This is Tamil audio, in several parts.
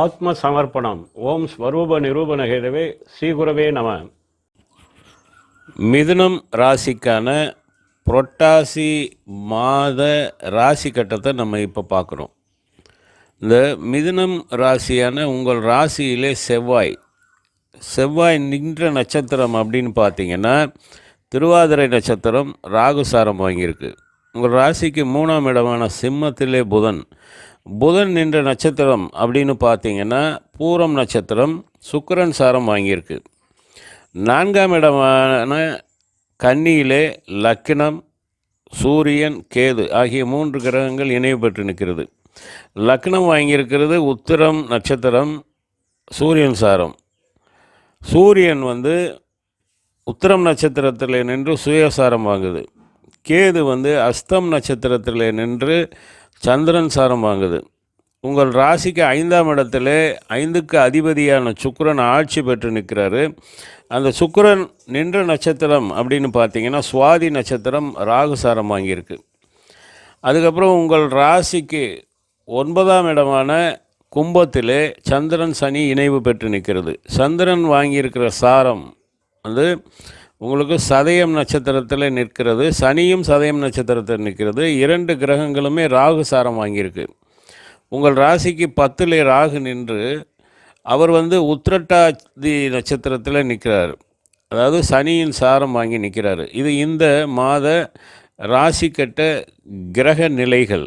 ஆத்ம சமர்ப்பணம் ஓம் ஸ்வரூப நிரூபண ஹேதவே ஸ்ரீகுரவே நம. மிதுனம் ராசிக்கான புரட்டாசி மாத ராசி கட்டத்தை நம்ம இப்போ பார்க்குறோம் இந்த மிதுனம் ராசியான உங்கள் ராசியிலே செவ்வாய். செவ்வாய் நின்ற நட்சத்திரம் அப்படின்னு பார்த்தீங்கன்னா திருவாதிரை நட்சத்திரம் ராகுசாரம் வாங்கியிருக்கு. உங்கள் ராசிக்கு மூணாம் இடமான சிம்மத்திலே புதன். புதன் நின்ற நட்சத்திரம் அப்படின்னு பார்த்தீங்கன்னா பூரம் நட்சத்திரம் சுக்கரன் சாரம் வாங்கியிருக்கு. நான்காம் இடமான கன்னியிலே லக்கினம் சூரியன் கேது ஆகிய மூன்று கிரகங்கள் இணைவு பெற்று நிற்கிறது. லக்னம் வாங்கியிருக்கிறது உத்திரம் நட்சத்திரம் சூரியன் சாரம். சூரியன் வந்து உத்திரம் நட்சத்திரத்தில் நின்று சுயசாரம் வாங்குது. கேது வந்து அஸ்தம் நட்சத்திரத்தில் நின்று சந்திரன் சாரம் வாங்குது. உங்கள் ராசிக்கு ஐந்தாம் இடத்துல ஐந்துக்கு அதிபதியான சுக்கரன் ஆட்சி பெற்று நிற்கிறாரு. அந்த சுக்கரன் நின்ற நட்சத்திரம் அப்படின்னு பார்த்தீங்கன்னா சுவாதி நட்சத்திரம் ராகு சாரம் வாங்கியிருக்கு. அதுக்கப்புறம் உங்கள் ராசிக்கு ஒன்பதாம் இடமான கும்பத்திலே சந்திரன் சனி இணைவு பெற்று நிற்கிறது. சந்திரன் வாங்கியிருக்கிற சாரம் வந்து உங்களுக்கு சதயம் நட்சத்திரத்தில் நிற்கிறது சனியும் சதயம் நட்சத்திரத்தில் நிற்கிறது இரண்டு கிரகங்களுமே ராகு சாரம் வாங்கியிருக்கு. உங்கள் ராசிக்கு பத்தில் ராகு நின்று அவர் வந்து உத்திரட்டாதி நட்சத்திரத்தில் நிற்கிறார். அதாவது சனியின் சாரம் வாங்கி நிற்கிறாரு. இது இந்த மாத ராசி கட்ட கிரக நிலைகள்.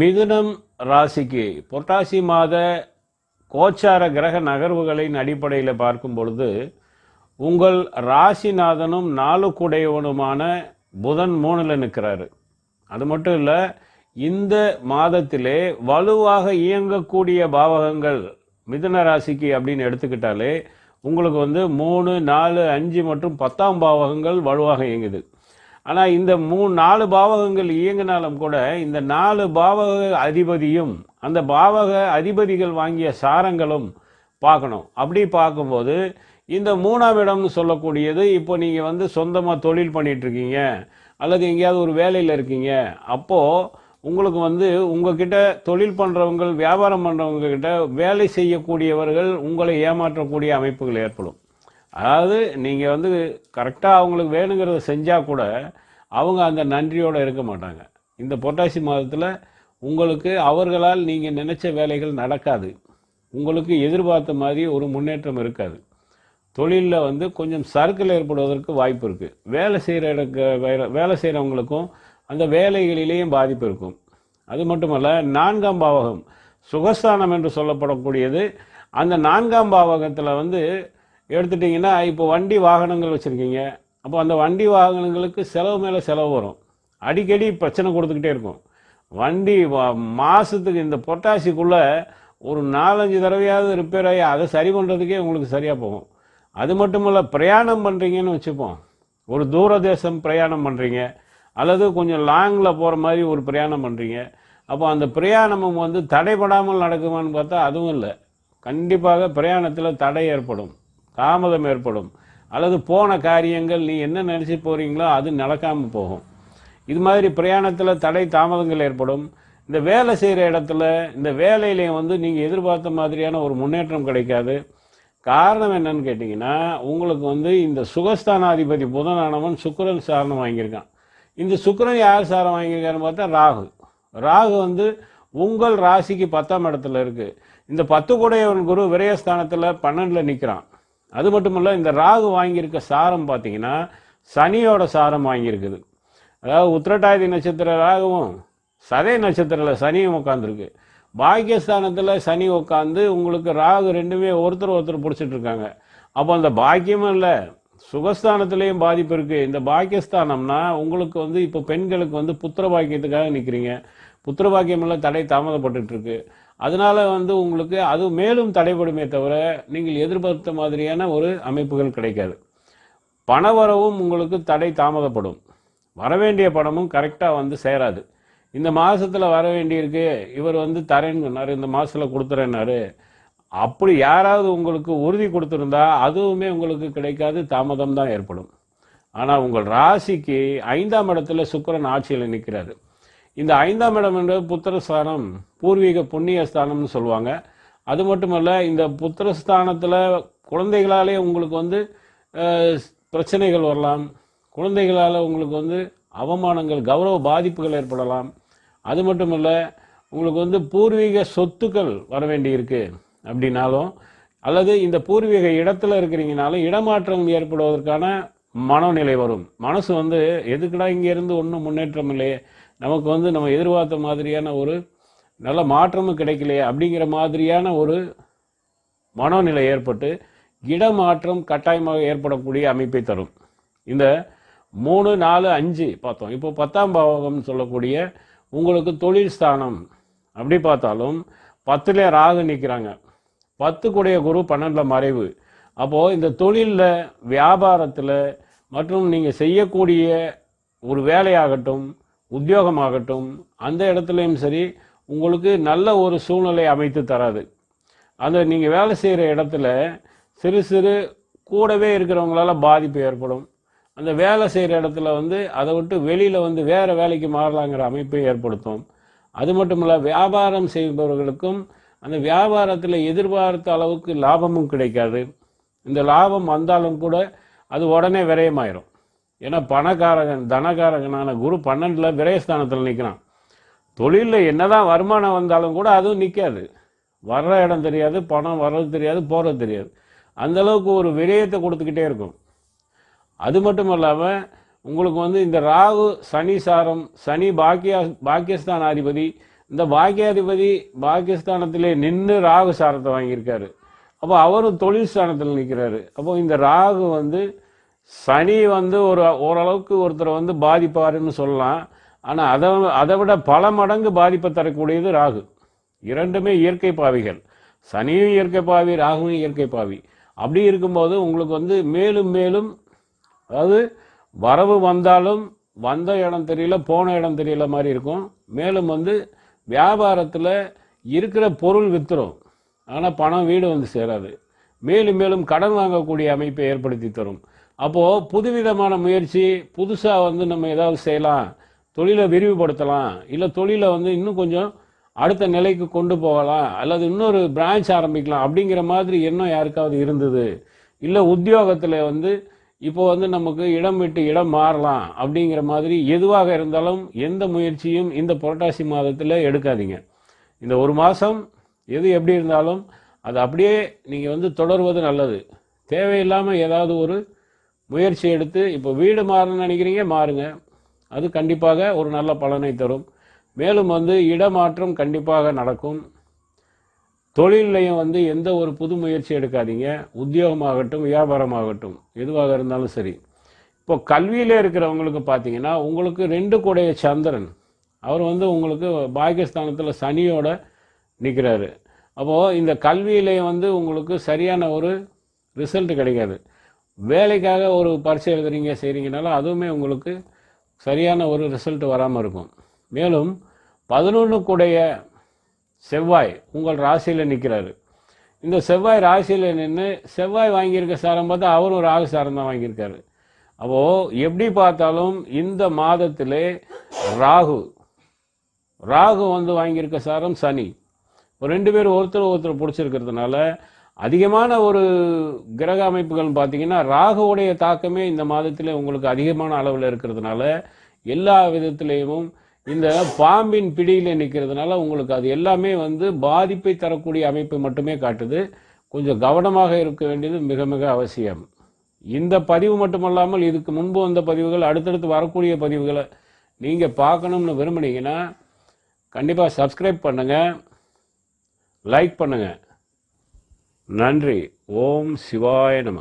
மிதுனம் ராசிக்கு புரட்டாசி மாத கோச்சார கிரக நகர்வுகளின் அடிப்படையில் பார்க்கும் பொழுது உங்கள் ராசிநாதனும் நாளுக்குடையவனுமான புதன் மூணில் நிற்கிறாரு அது மட்டும் இல்லை இந்த மாதத்திலே வலுவாக இயங்கக்கூடிய பாவகங்கள் மிதுன ராசிக்கு அப்படின்னு எடுத்துக்கிட்டாலே உங்களுக்கு வந்து மூணு நாலு அஞ்சு மற்றும் பத்தாம் பாவகங்கள் வலுவாக இயங்குது. ஆனால் இந்த மூணு நாலு பாவகங்கள் இயங்கினாலும் கூட இந்த நாலு பாவக அதிபதியும் அந்த பாவக அதிபதிகள் வாங்கிய சாரங்களும் பார்க்கணும். அப்படி பார்க்கும்போது இந்த மூணாம் இடம்னு சொல்லக்கூடியது இப்போ நீங்கள் வந்து சொந்தமாக தொழில் பண்ணிகிட்ருக்கீங்க அல்லது எங்கேயாவது ஒரு வேலையில் இருக்கீங்க அப்போது உங்களுக்கு வந்து உங்ககிட்ட தொழில் பண்ணுறவங்க வியாபாரம் பண்ணுறவங்க கிட்ட வேலை செய்யக்கூடியவர்கள் உங்களை ஏமாற்றக்கூடிய அமைப்புகள் ஏற்படும். அதாவது நீங்கள் வந்து கரெக்டாக அவங்களுக்கு வேணுங்கிறத செஞ்சால் கூட அவங்க அந்த நன்றியோடு இருக்க மாட்டாங்க. இந்த பொட்டாசி மாதத்தில் உங்களுக்கு அவர்களால் நீங்கள் நினச்ச வேலைகள் நடக்காது. உங்களுக்கு எதிர்பார்த்த மாதிரி ஒரு முன்னேற்றம் இருக்காது. தொழிலில் வந்து கொஞ்சம் சறுக்கல் ஏற்படுவதற்கு வாய்ப்பு இருக்குது வேலை செய்கிற இடக்கு வேலை- வேலை செய்கிறவங்களுக்கும் அந்த வேலைகளிலேயும் பாதிப்பு இருக்கும். அது மட்டுமல்ல நான்காம் பாவகம் சுகஸ்தானம் என்று சொல்லப்படக்கூடியது அந்த நான்காம் பாவகத்தில் வந்து எடுத்துட்டிங்கன்னா இப்போ வண்டி வாகனங்கள் வச்சுருக்கீங்க. அப்போ அந்த வண்டி வாகனங்களுக்கு செலவு மேலே செலவு வரும். அடிக்கடி பிரச்சனை கொடுத்துக்கிட்டே இருக்கும். வண்டி மாதத்துக்கு இந்த பொட்டாசிக்குள்ளே ஒரு நாலஞ்சு தடவையாவது ரிப்பேர் ஆகி அதை சரி பண்ணுறதுக்கே உங்களுக்கு சரியாக போகும். அது மட்டும் இல்லை பிரயாணம் பண்ணுறீங்கன்னு வச்சுப்போம். ஒரு தூர தேசம் பிரயாணம் பண்ணுறீங்க அல்லது கொஞ்சம் லாங்கில் போகிற மாதிரி ஒரு பிரயாணம் பண்ணுறீங்க அப்போ அந்த பிரயாணமும் வந்து தடைபடாமல் நடக்குமான்னு பார்த்தா அதுவும் இல்லை. கண்டிப்பாக பிரயாணத்தில் தடை ஏற்படும். தாமதம் ஏற்படும். அல்லது போன காரியங்கள் நீ என்ன நினச்சி போகிறீங்களோ அது நடக்காமல் போகும். இது மாதிரி பிரயாணத்தில் தடை தாமதங்கள் ஏற்படும். இந்த வேலை செய்கிற இடத்துல இந்த வேலையிலையும் வந்து நீங்கள் எதிர்பார்த்த மாதிரியான ஒரு முன்னேற்றம் கிடைக்காது. காரணம் என்னன்னு கேட்டிங்கன்னா உங்களுக்கு வந்து இந்த சுகஸ்தானாதிபதி புதனானவன் சுக்கரன் சாரணம் வாங்கியிருக்கான். இந்த சுக்கரன் யார் சாரம் வாங்கியிருக்காருன்னு பார்த்தா ராகு. ராகு வந்து உங்கள் ராசிக்கு பத்தாம் இடத்துல இருக்குது இந்த பத்து கூடையவன் குரு விரயஸ்தானத்தில் பன்னெண்டில் நிற்கிறான் அது மட்டும் இல்லை இந்த ராகு வாங்கியிருக்க சாரம் பார்த்தீங்கன்னா சனியோட சாரம் வாங்கியிருக்குது. அதாவது உத்திரட்டாதி நட்சத்திர ராகுவும் சதய நட்சத்திரத்தில் சனியும் உட்காந்துருக்கு பாக்கியஸ்தானத்தில் சனி உட்காந்து உங்களுக்கு ராகு ரெண்டுமே ஒருத்தர் ஒருத்தர் பிடிச்சிட்டு இருக்காங்க அப்போ அந்த பாக்கியமும் இல்லை. சுகஸ்தானத்துலேயும் பாதிப்பு இருக்குது இந்த பாக்கியஸ்தானம்னா உங்களுக்கு வந்து இப்போ பெண்களுக்கு வந்து புத்திர பாக்கியத்துக்காக நிற்கிறீங்க புத்திர பாக்கியமெல்லாம் தடை தாமதப்பட்டுருக்கு அதனால் வந்து உங்களுக்கு அது மேலும் தடைபடுமே தவிர நீங்கள் எதிர்பார்த்த மாதிரியான ஒரு அமைப்புகள் கிடைக்காது. பணவரவும் உங்களுக்கு தடை தாமதப்படும். வரவேண்டிய பணமும் கரெக்டாக வந்து சேராது. இந்த மாதத்தில் வர வேண்டியிருக்கு. இவர் வந்து தரேன்னு சொன்னார். இந்த மாதத்தில் கொடுத்துறேன்னாரு. அப்படி யாராவது உங்களுக்கு உறுதி கொடுத்துருந்தா அதுவுமே உங்களுக்கு கிடைக்காது தாமதம் தான் ஏற்படும். ஆனால் உங்கள் ராசிக்கு ஐந்தாம் இடத்துல சுக்கரன் ஆட்சியில் நிற்கிறாரு இந்த ஐந்தாம் இடம் என்ற புத்திரஸ்தானம் பூர்வீக புண்ணிய ஸ்தானம்னு சொல்லுவாங்க. அது மட்டுமல்ல இந்த புத்திரஸ்தானத்தில் குழந்தைகளாலே உங்களுக்கு வந்து பிரச்சனைகள் வரலாம். குழந்தைகளால் உங்களுக்கு வந்து அவமானங்கள் கௌரவ பாதிப்புகள் ஏற்படலாம். அது மட்டுமல்ல உங்களுக்கு வந்து பூர்வீக சொத்துக்கள் வர வேண்டியிருக்கு அப்படின்னாலும் அல்லது இந்த பூர்வீக இடத்துல இருக்கிறீங்கனாலும் இடமாற்றம் ஏற்படுவதற்கான மனநிலை வரும். மனசு வந்து எதுக்குடா இங்கே இருந்து ஒன்றும் முன்னேற்றம் இல்லையே? நமக்கு வந்து நம்ம எதிர்பார்த்த மாதிரியான ஒரு நல்ல மாற்றமும் கிடைக்கலையே அப்படிங்கிற மாதிரியான ஒரு மனோநிலை ஏற்பட்டு இடமாற்றம் கட்டாயமாக ஏற்படக்கூடிய அமைப்பை தரும். இந்த மூணு நாலு அஞ்சு பார்த்தோம். இப்போ பத்தாம் பாவகம்னு சொல்லக்கூடிய உங்களுக்கு தொழில் ஸ்தானம். அப்படி பார்த்தாலும் பத்தில் ராகு நிற்கிறாங்க பத்து கூடிய குரு பன்னெண்டில் மறைவு. அப்போது இந்த தொழிலில் வியாபாரத்தில் மற்றும் நீங்கள் செய்யக்கூடிய ஒரு வேலையாகட்டும் உத்தியோகமாகட்டும் அந்த இடத்துலையும் சரி உங்களுக்கு நல்ல ஒரு சூழ்நிலை அமைத்து தராது. அந்த நீங்கள் வேலை செய்கிற இடத்துல சிறு சிறு கூடவே இருக்கிறவங்களால பாதிப்பு ஏற்படும். அந்த வேலை செய்கிற இடத்துல வந்து அதை விட்டு வெளியில் வந்து வேறு வேலைக்கு மாறலாங்கிற அமைப்பை ஏற்படுத்தும். அது மட்டும் இல்லை வியாபாரம் செய்பவர்களுக்கும் அந்த வியாபாரத்தில் எதிர்பார்த்த அளவுக்கு லாபமும் கிடைக்காது. இந்த லாபம் வந்தாலும் கூட அது உடனே விரயமாயிரும். ஏன்னா பணக்காரகன் தனக்காரகனான குரு பன்னெண்டில் விரயஸ்தானத்தில் நிற்கிறான் தொழிலில் என்னதான் வருமானம் வந்தாலும் கூட அதுவும் நிற்காது வர்ற இடம் தெரியாது பணம் வர்றது தெரியாது போகிறது தெரியாது. அந்த அளவுக்கு ஒரு விரயத்தை கொடுத்துக்கிட்டே இருக்கும். அது மட்டும் இல்லாமல் உங்களுக்கு வந்து இந்த ராகு சனி சாரம் சனி பாக்கியா பாகிஸ்தான் அதிபதி இந்த பாக்கியாதிபதி பாகிஸ்தானத்திலே நின்று ராகு சாரத்தை வாங்கியிருக்காரு. அப்போ அவரும் தொழில் ஸ்தானத்தில் நிற்கிறாரு. அப்போ இந்த ராகு வந்து சனி வந்து ஒரு ஓரளவுக்கு ஒருத்தரை வந்து பாதிப்பாருன்னு சொல்லலாம். ஆனால் அதை அதை விட பல மடங்கு பாதிப்பை தரக்கூடியது ராகு. இரண்டுமே இயற்கை பாவிகள். சனியும் இயற்கை பாவி ராகுவும் இயற்கை பாவி. அப்படி இருக்கும்போது உங்களுக்கு வந்து மேலும் மேலும் அதாவது வரவு வந்தாலும் வந்த இடம் தெரியல போன இடம் தெரியல மாதிரி இருக்கும். மேலும் வந்து வியாபாரத்தில் இருக்கிற பொருள் வித்துரும். ஆனால் பணம் வீடு வந்து சேராது. மேலும் மேலும் கடன் வாங்கக்கூடிய அமைப்பை ஏற்படுத்தி தரும். அப்போது புதுவிதமான முயற்சி புதுசாக வந்து நம்ம ஏதாவது செய்யலாம் தொழிலை விரிவுபடுத்தலாம் இல்லை தொழிலை வந்து இன்னும் கொஞ்சம் அடுத்த நிலைக்கு கொண்டு போகலாம் அல்லது இன்னொரு பிரான்ச் ஆரம்பிக்கலாம் அப்படிங்கிற மாதிரி எண்ணம் யாருக்காவது இருந்தது? இல்லை உத்தியோகத்தில் வந்து இப்போ வந்து நமக்கு இடம் விட்டு இடம் மாறலாம் அப்படிங்கிற மாதிரி எதுவாக இருந்தாலும் எந்த முயற்சியும் இந்த புரட்டாசி மாதத்தில் எடுக்காதீங்க. இந்த ஒரு மாதம் எது எப்படி இருந்தாலும் அது அப்படியே நீங்கள் வந்து தொடர்வது நல்லது. தேவையில்லாமல் ஏதாவது ஒரு முயற்சி எடுத்து இப்போ வீடு மாறணும்னு நினைக்கிறீங்க மாறுங்க. அது கண்டிப்பாக ஒரு நல்ல பலனை தரும். மேலும் வந்து இடமாற்றம் கண்டிப்பாக நடக்கும். தொழிலையும் வந்து எந்த ஒரு புது முயற்சி எடுக்காதீங்க. உத்தியோகமாகட்டும் வியாபாரமாகட்டும் எதுவாக இருந்தாலும் சரி. இப்போ கல்வியில் இருக்கிறவங்களுக்கு பார்த்தீங்கன்னா உங்களுக்கு ரெண்டு கூடைய சந்திரன். அவர் வந்து உங்களுக்கு பாகிஸ்தானத்தில் சனியோட நிற்கிறாரு அப்போது இந்த கல்வியிலையும் வந்து உங்களுக்கு சரியான ஒரு ரிசல்ட் கிடைக்காது. வேலைக்காக ஒரு பரிசு எழுதுறீங்க செய்கிறீங்கனாலும் அதுவுமே உங்களுக்கு சரியான ஒரு ரிசல்ட் வராமல் இருக்கும். மேலும் பதினொன்று கூடைய செவ்வாய் உங்கள் ராசியில் நிற்கிறாரு இந்த செவ்வாய் ராசியில் நின்று செவ்வாய் வாங்கியிருக்க சாரம் பார்த்தா அவரும் ராகு சாரம் தான் வாங்கியிருக்காரு. அப்போது எப்படி பார்த்தாலும் இந்த மாதத்திலே ராகு ராகு வந்து வாங்கியிருக்க சாரம் சனி. இப்போ ரெண்டு பேரும் ஒருத்தர் ஒருத்தர் பிடிச்சிருக்கிறதுனால அதிகமான ஒரு கிரக அமைப்புகள் பார்த்தீங்கன்னா ராகுவுடைய தாக்கமே இந்த மாதத்தில் உங்களுக்கு அதிகமான அளவில் இருக்கிறதுனால எல்லா விதத்திலையும் இந்த பாம்பின் பிடியில் நிற்கிறதுனால உங்களுக்கு அது எல்லாமே வந்து பாதிப்பை தரக்கூடிய அமைப்பை மட்டுமே காட்டுது. கொஞ்சம் கவனமாக இருக்க வேண்டியது மிக மிக அவசியம். இந்த பதிவு மட்டுமல்லாமல் இதுக்கு முன்பு வந்த பதிவுகள் அடுத்தடுத்து வரக்கூடிய பதிவுகளை நீங்கள் பார்க்கணும்னு விரும்புனீங்கன்னா கண்டிப்பாக சப்ஸ்கிரைப் பண்ணுங்கள் லைக் பண்ணுங்கள் நன்றி. ஓம் சிவாய நம.